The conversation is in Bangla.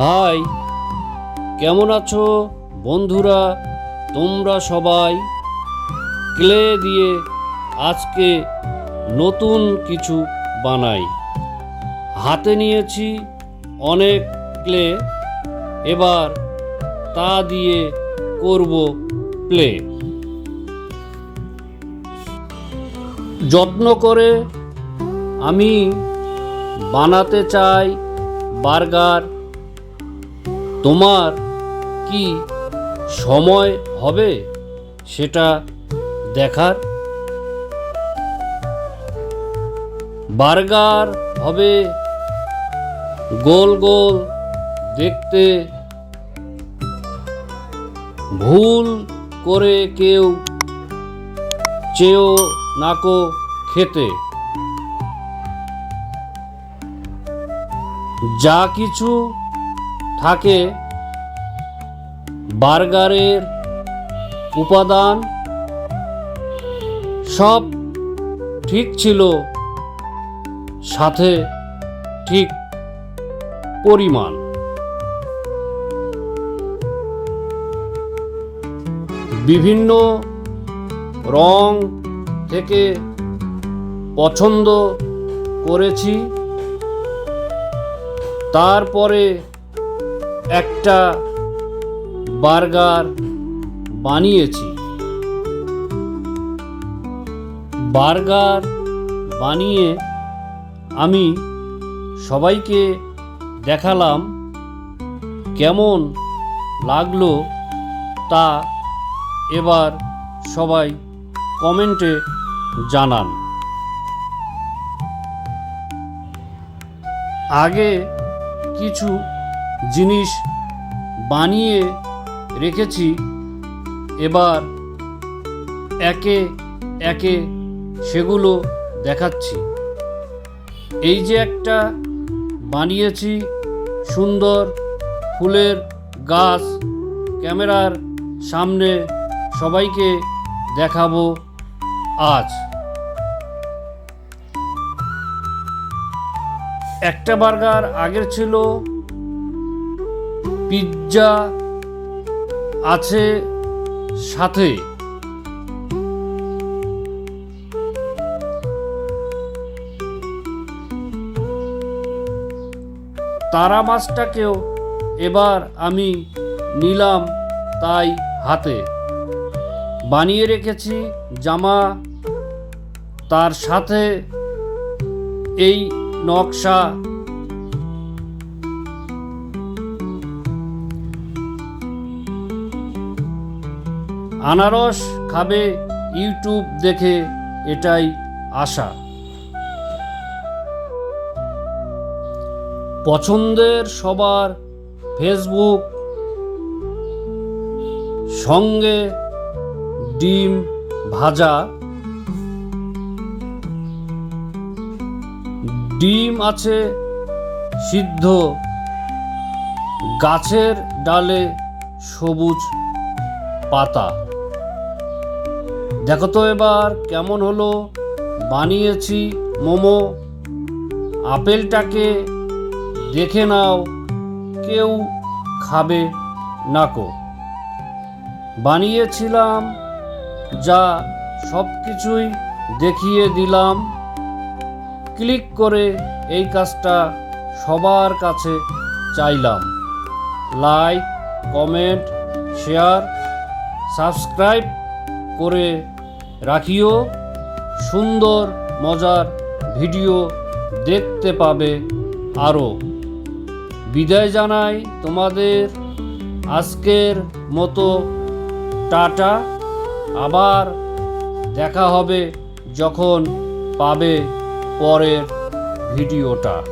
হাই, কেমন আছো বন্ধুরা? তোমরা সবাই? ক্লে দিয়ে আজকে নতুন কিছু বানাই। হাতে নিয়েছি অনেক ক্লে, এবার তা দিয়ে করব প্লে। যত্ন করে আমি বানাতে চাই বার্গার তোমার কি সময় হবে সেটা দেখার? বার্গার হবে গোল গোল দেখতে। ভুল করে কেউ চেয়েও নাকো খেতে। যা কিছু থাকে, বার্গারের উপাদান সব ঠিক ছিল, সাথে ঠিক পরিমাণ। বিভিন্ন রং থেকে পছন্দ করেছি, তারপরে একটা বার্গার বানিয়েছি। বার্গার বানিয়ে আমি সবাইকে দেখালাম কেমন লাগল তা এবার সবাই কমেন্টে জানান। আগে কিছু জিনিস বানিয়ে রেখেছি, এবার একে একে সেগুলো দেখাচ্ছি। এই যে একটা বানিয়েছি সুন্দর ফুলের গাছ, ক্যামেরার সামনে সবাইকে দেখাবো আজ। একটা বার্গার আগের ছিল পিৎজা আছে সাথে। তারা মাছটাকেও এবার আমি নিলাম তাই হাতে। বানিয়ে রেখেছি জামা, তার সাথে এই নকশা আনারস খাবে, ইউটিউব দেখে এটাই আশা। পছন্দের সবার ফেসবুক, সঙ্গে ডিম ভাজা। ডিম আছে সিদ্ধ, গাছের ডালে সবুজ পাতা। দেখো তো এবার কেমন হলো? বানিয়েছি মোমো। আপেলটাকে দেখে নাও, কেউ খাবে নাকো বানিয়েছিলাম যা সব কিছুই দেখিয়ে দিলাম। ক্লিক করে এই কাজটা সবার কাছে চাইলাম। লাইক, কমেন্ট, শেয়ার সাবস্ক্রাইব করে রাখিও। সুন্দর, মজার ভিডিও দেখতে পাবে আরও। বিদায় জানাই তোমাদের আজকের মতো। টাটা। আবার দেখা হবে যখন পাবে পরের ভিডিওটা।